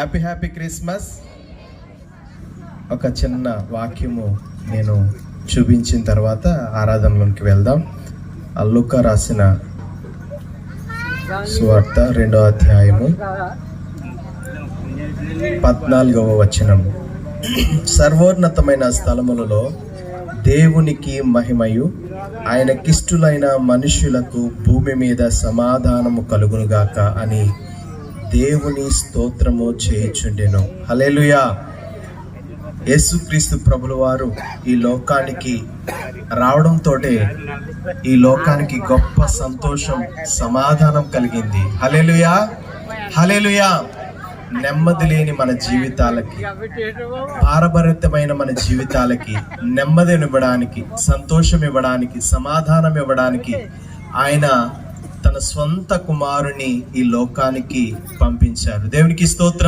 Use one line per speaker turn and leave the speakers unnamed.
Happy happy Christmas ఒక చిన్న వాక్యము నేను చూపించిన తర్వాత ఆరాధనలోకి వెళ్దాం. అల్లుక రాసిన సువార్త రెండో అధ్యాయము పద్నాలుగవ వచనం. సర్వోన్నతమైన స్థలములలో దేవునికి మహిమయు ఆయనకిష్టులైన మనుష్యులకు భూమి మీద సమాధానము కలుగునుగాక అని దేవుని స్తోత్రము చేయుచుండెను. హలేలుయా యేసుక్రీస్తు ప్రభుల వారు ఈ లోకానికి రావడంతోటే ఈ లోకానికి గొప్ప సంతోషం సమాధానం కలిగింది. హలేలుయా హలేలుయా నెమ్మది లేని మన జీవితాలకి భారభరితమైన మన జీవితాలకి నెమ్మదినివ్వడానికి సంతోషం ఇవ్వడానికి సమాధానం ఇవ్వడానికి ఆయన తన స్వంత కుమారుని ఈ లోకానికి పంపించారు. దేవునికి స్తోత్రం.